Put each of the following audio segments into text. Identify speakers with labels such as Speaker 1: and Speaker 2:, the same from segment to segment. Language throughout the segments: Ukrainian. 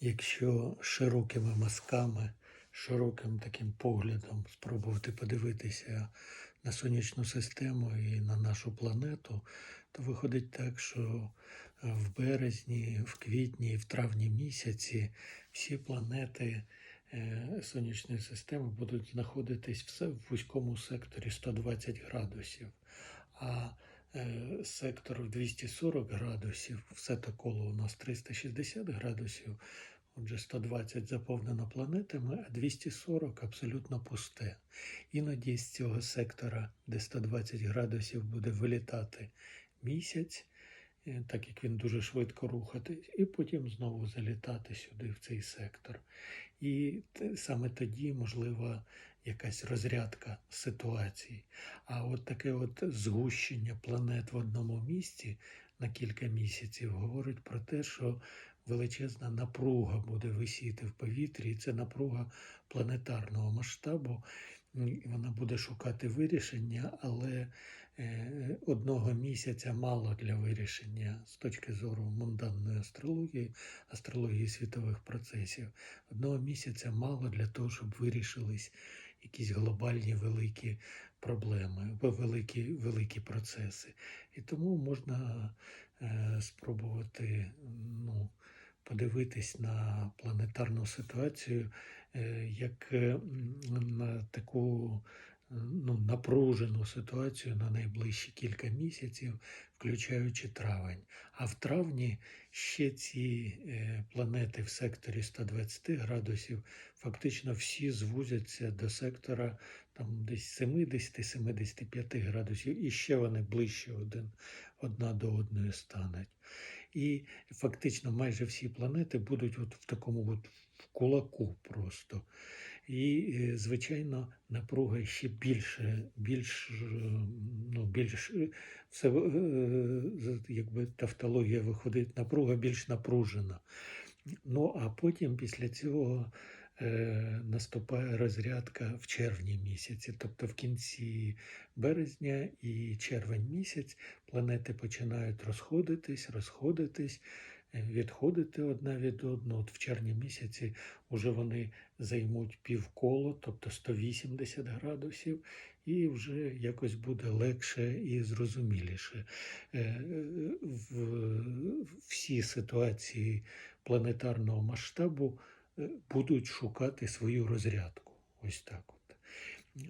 Speaker 1: якщо широкими мазками, широким таким поглядом спробувати подивитися на сонячну систему і на нашу планету, то виходить так, що в березні, в квітні і в травні місяці всі планети е, сонячної системи будуть знаходитись в вузькому секторі 120 градусів. А сектор в 240 градусів, все то коло у нас 360 градусів, отже 120 заповнено планетами, а 240 абсолютно пусте. Іноді з цього сектора, де 120 градусів буде вилітати місяць, е, так як він дуже швидко рухатись, і потім знову залітати сюди, в цей сектор. І саме тоді можлива якась розрядка ситуації. А от таке от згущення планет в одному місці на кілька місяців говорить про те, що величезна напруга буде висіти в повітрі, і це напруга планетарного масштабу. Вона буде шукати вирішення, але е, одного місяця мало для вирішення з точки зору мунданної астрології, астрології світових процесів. Одного місяця мало для того, щоб вирішились якісь глобальні великі проблеми, великі, великі процеси. І тому можна е, спробувати ну, подивитись на планетарну ситуацію е, як на таку ну, напружену ситуацію на найближчі кілька місяців, включаючи травень. А в травні ще ці е, планети в секторі 120 градусів фактично всі звузяться до сектора там десь 70-75 градусів, і ще вони ближче один, одна до одної стануть. І фактично майже всі планети будуть от в такому от в кулаку просто. І, е, звичайно, напруга ще більше, більш, ну, більш все е, якби тавтологія виходить, напруга більш напружена. Ну а потім після цього наступає розрядка в червні місяці, тобто в кінці березня і червень місяць планети починають розходитись, розходитись, е, відходити одна від одного. От в червні місяці вже вони займуть півколо, тобто 180 градусів, і вже якось буде легше і зрозуміліше. Е, е, в- Всі ситуації планетарного масштабу е, будуть шукати свою розрядку. Ось так от.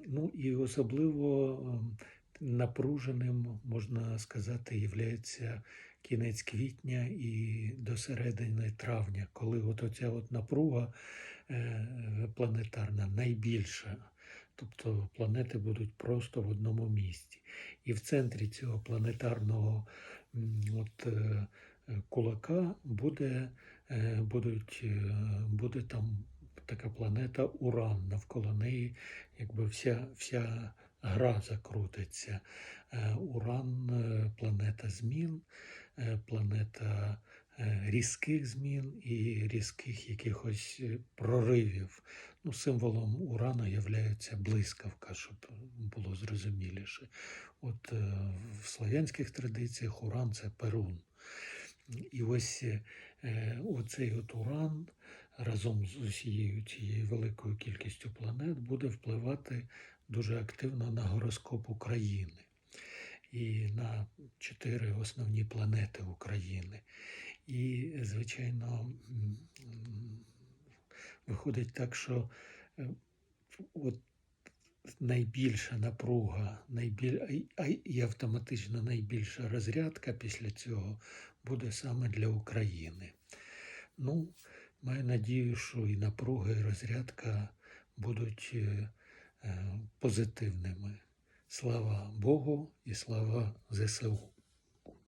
Speaker 1: Ну і особливо ем, напруженим, можна сказати, є кінець квітня і до середини травня, коли от оця от напруга е, планетарна найбільша. Тобто планети будуть просто в одному місці. І в центрі цього планетарного от, е, е, кулака буде, е, будуть, е, буде там така планета Уран. Навколо неї якби вся, вся гра закрутиться. Е, Уран планета змін, планета різких змін і різких якихось проривів. Ну, символом Урана є блискавка, щоб було зрозуміліше. От в слов'янських традиціях Уран це Перун. І ось е, оцей от Уран разом з усією цією великою кількістю планет буде впливати дуже активно на гороскоп України і на чотири основні планети України. І, звичайно, виходить так, що е, от найбільша напруга, найбіль... і автоматично найбільша розрядка після цього буде саме для України. Ну, маю надію, що і напруга, і розрядка будуть е, е, позитивними. Слава Богу і слава ЗСУ.